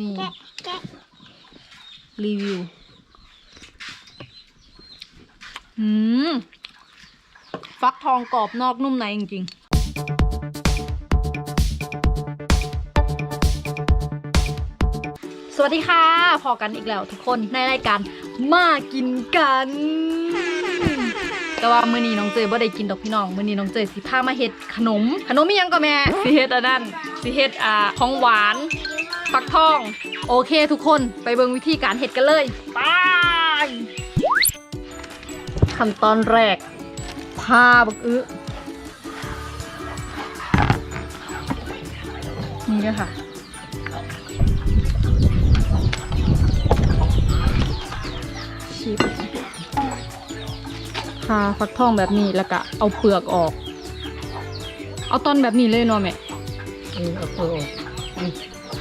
นี่ รีวิว อืม ฟักทองกรอบนอกนุ่มในจริงๆสวัสดีค่ะพอกันอีกแล้วทุกคนในรายการมากินกัน แต่ว่ามื้อนี้น้องเจยบ่ได้กินดอกพี่น้องมื้อนี้น้องเจยสิพามาเฮ็ดขนม ขนมมียังก็แม่สิเฮ็ดอันนั้นสิเฮ็ดอ่าของหวาน ฟักทอง โอเคทุกคนไปเบิ่งวิธีการเฮ็ดกันเลยไปขั้นตอนแรกพาบักอึนี่ด้วยค่ะชิบพาฟักทองแบบนี้แล้วก็เอาเปลือกออก เอาตอนแบบนี้เลยเนาะแม่เออเอาเปลือกออกนี่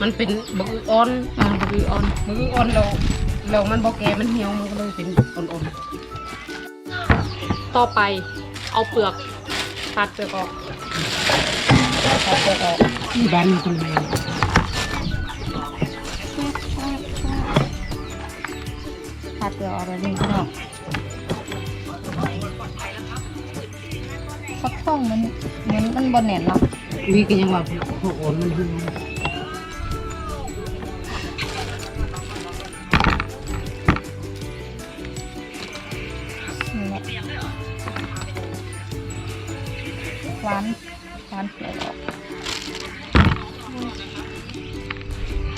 มันเป็นบักอึอ่อนอ่าบักอึอ่อนบักอึอ่อนเราเรามันบ่แก่มันเหี่ยวมันก็เลยเป็นอ่อนต่อไปเอาเปลือกตัดเปลือกออกตัดเปลือกออกๆบ้านมันคนแม่ตัดเปลือกออกแบบนี้พี่น้องฟักทองมันเหมือนมันบนแหนนเนาะมีก็ยังว่าพวกอ่อนมันเหี่ยว ร้านร้านเปลือกออก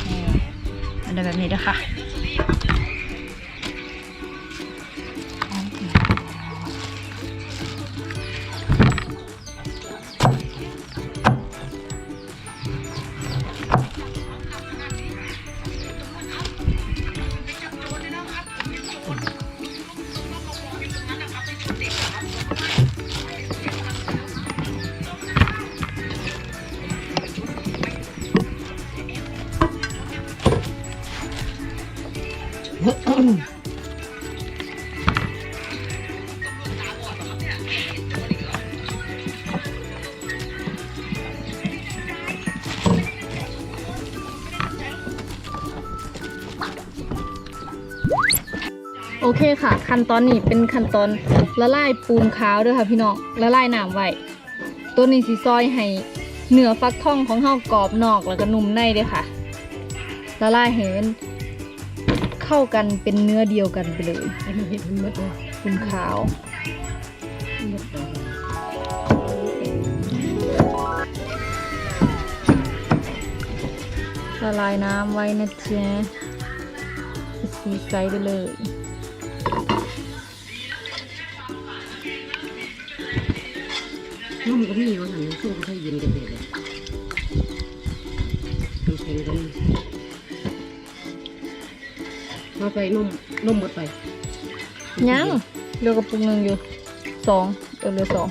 นี่อันเดียวแบบนี้ด้วยค่ะ โอเคค่ะ ขั้นตอนนี้เป็นขั้นตอนละลายปูนขาวด้วยค่ะพี่น้องละลายน้ำไว้ตัวนี้สีซอยให้เนื้อฟักทองของเฮากรอบนอกแล้วก็นุ่มในด้วยค่ะละลายให้มันเข้ากันเป็นเนื้อเดียวกันไปเลยอันนี้เห็ดมันมดเลยปูนขาวลยละลายน้ำไว้นะจ๊ะสีใสไปเลย นุ่มก็มีว่าหันสู้ก็ให้เย็นกันเลยเลยน้ำแข็งก็มีมาไปนุ่มนุ่มหมดไปยังเหลือกระปุกหนึ่งอยู่สองเออเหลือสอง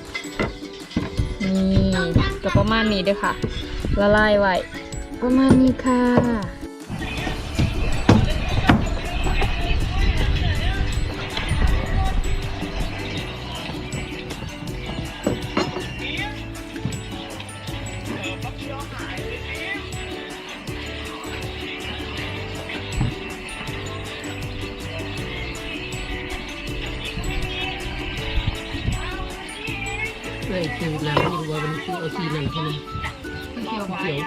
นี่ก็ประมาณนี้เด้อค่ะ ละลายไว้ประมาณนี้ค่ะ คือเอาสีนั่นใช่ไหมเขียวเขียว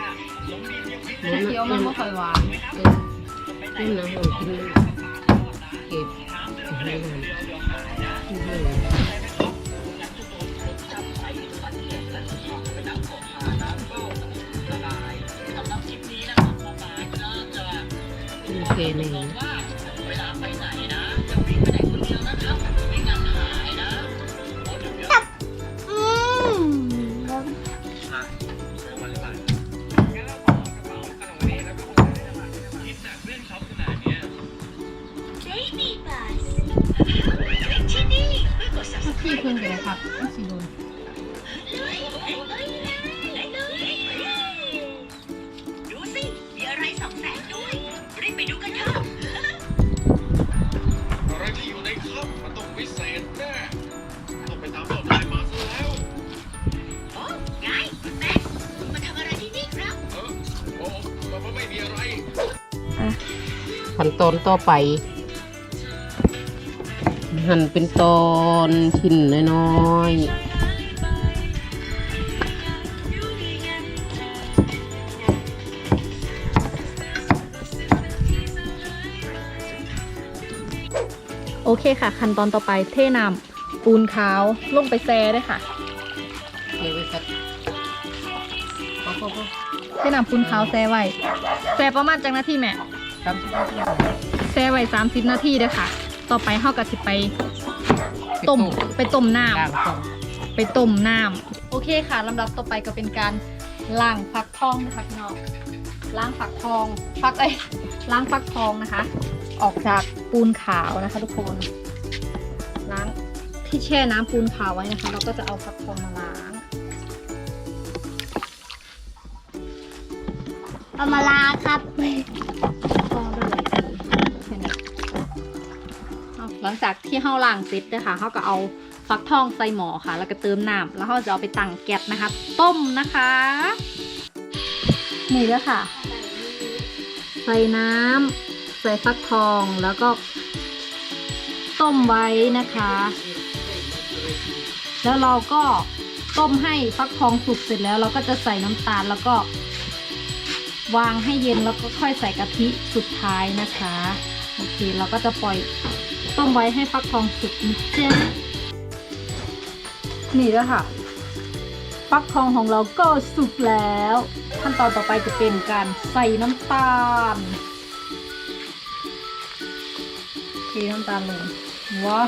เขียวมันไม่ค่อยหวานเออนี่นะเรากินเก็บให้มันโอเคเลยอื พี่เพิ่งไปเลยครับสีโดนดูสิ มีอะไรสองแสนด้วย รีบไปดูกันเถอะอะไรที่อยู่ในถ้ำมันต้องวิเศษแน่ต้องไปตามเป้าหมายมาซะแล้ว โอ้ไงแม็กซ์คุณมาทำอะไรที่นี่ครับ เออโอ้มันไม่มีอะไร ขั้นตอนต่อไป หั่นเป็นตอนชิ้นน้อยๆโอเคค่ะ ขั้นตอนต่อไปเทน้ำปูนขาวลงไปแซ่ด้วยค่ะเดี๋ยวไปสักพอพอพอเทน้ำปูนขาวแซ่ไว้แซ่ประมาณจังนาทีแม่สามสิบนาทีแช่ไว้30นาทีเด้อค่ะ ต่อไปเฮาก็สิไปต้มไปต้มน้ำล้างก่อนไปต้มน้ำ โอเคค่ะลำดับต่อไปก็เป็นการล้างฟักทองนะคะพี่น้องล้างฟักทองฟักเอ้ยล้างฟักทองนะคะ ออกจากปูนขาวนะคะ ทุกคนล้างที่แช่น้ำปูนขาวไว้นะคะ เราก็จะเอาฟักทองมาล้าง เอามาลาครับ หลังจากที่เฮาล้างเสร็จนะคะเฮาก็เอาฟักทองใส่หม้อค่ะ แล้วก็เติมน้ำแล้วเฮาจะเอาไปตั้งแก๊สนะคะ ต้มนะคะ นี่แล้วค่ะ ใส่น้ำใส่ฟักทองแล้วก็ต้มไว้นะคะ แล้วเราก็ต้มให้ฟักทองสุกเสร็จแล้วเราก็จะใส่น้ำตาลแล้วก็วางให้เย็นแล้วก็ค่อยใส่กะทิสุดท้ายนะคะ โอเค เราก็จะปล่อย มไว้ให้ฟักทองสุกนิดเจนนี่แล้วค่ะ ฟักทองของเราก็สุกแล้ว ขั้นตอนต่อไปจะเป็นการใส่น้ำตาลเทน้ำตาลลงว้า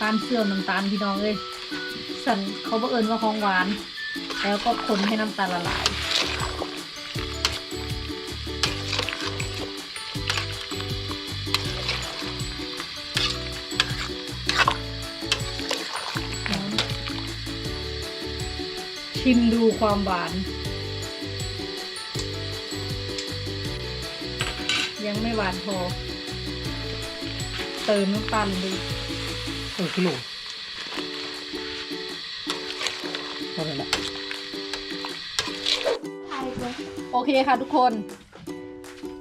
ตาลเสื่อมน้ำตาลพี่น้องเลยสันเขาบังเอิญว่าของหวาน แล้วก็คนให้น้ำตาลละลาย ชิมดูความหวาน ยังไม่หวานพอ เติมน้ำตาลลงไปครึ่งกิโลพอแล้วละโอเคค่ะทุกคน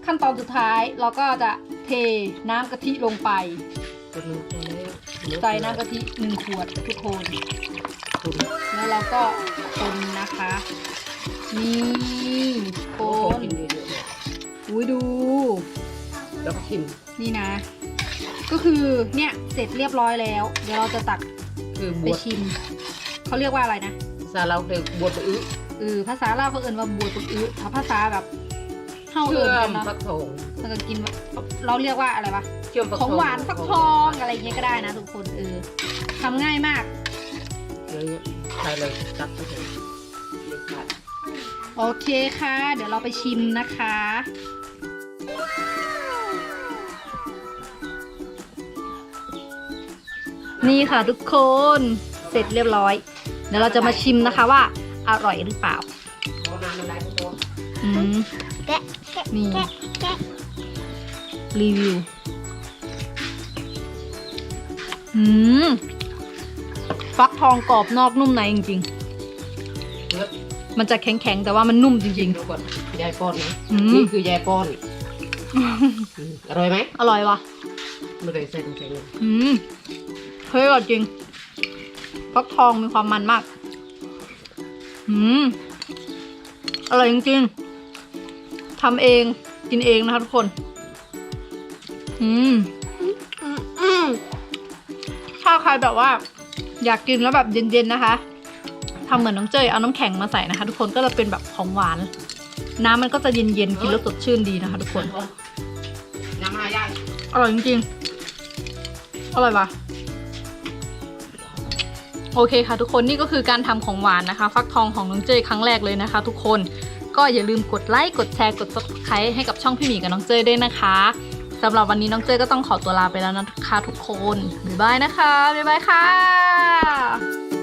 ขั้นตอนสุดท้ายเราก็จะเทน้ำกะทิลงไปตัวนึงตัวนี้ใส่น้ำกะทิหนึ่งขวดทุกคนตัวนี้ แล้วเราก็คนนะคะ นี่คโอ้โหนกินเยอะอุ้ยดูๆแล้วก็ชิมนี่นะ ก็คือเนี่ยเสร็จเรียบร้อยแล้ว เดี๋ยวเราจะตักคือบไปวชชิม เขาเรียกว่าอะไรนะภาษาเราเรียกบวชไปอื้อเออภาษาลาวเขาเอินว่าบัวตุกอื้อถ้าภาษาแบบเฮาเชื่เอิอนมกันเนาะฟักทองแล้วก็กินเราเรียกว่าอะไรวะ เชื่อมฟักของทองหวานฟักทองอะไรอย่างเงี้ยก็ได้นะทุกคนเออทำง่ายมาก เลยใช่เลยจับไปเลยเล็กขาดโอเคค่ะ เดี๋ยวเราไปชิมนะคะ นี่ค่ะทุกคนเสร็จเรียบร้อย เดี๋ยวเราจะมาชิมนะคะว่าอร่อยหรือเปล่าเอาน้ำมันไหลไปตัวอืมแกะแกะนี่แกะแกะรีวิว อืม ฟักทองกรอบนอกนุ่มในจริงเลือกๆมันจะแข็งๆ แต่ว่ามันนุ่มจจริริงงดูก่อนยายป้อนนะอืม นี่คือยายป้อนอืมอร่อยไหมๆ อร่อยวะไม่ได้ใส่น้ำแข็งเลยอืมเฮ้ยอร่อยจริง ฟักทองมีความมันมาก อืม อร่อยจริงๆทำเอง กินเองนะคะทุกคน อืมอืมอืมถ้าใครแบบว่า อยากกินแล้วแบบเย็นๆนะคะทำเหมือนน้องเจยเอาน้ำแข็งมาใส่นะคะ ทุกคนก็จะเป็นแบบของหวาน น้ำมันก็จะเย็นๆกินแล้วสดชื่นดีนะคะ ทุกคน น้ำมายายอร่อยจริงๆ อร่อยปะโอเคค่ะทุกคนนี่ก็คือการทำของหวานนะคะ ฟักทองของน้องเจยครั้งแรกเลยนะคะ ทุกคนก็อย่าลืมกดไลค์กดแชร์กด subscribe ให้กับช่องพี่หมีกับน้องเจยด้วยนะคะ สำหรับวันนี้น้องเจยก็ต้องขอตัวลาไปแล้วนะคะทุกคน บ๊ายบายนะคะ บ๊ายบายค่ะ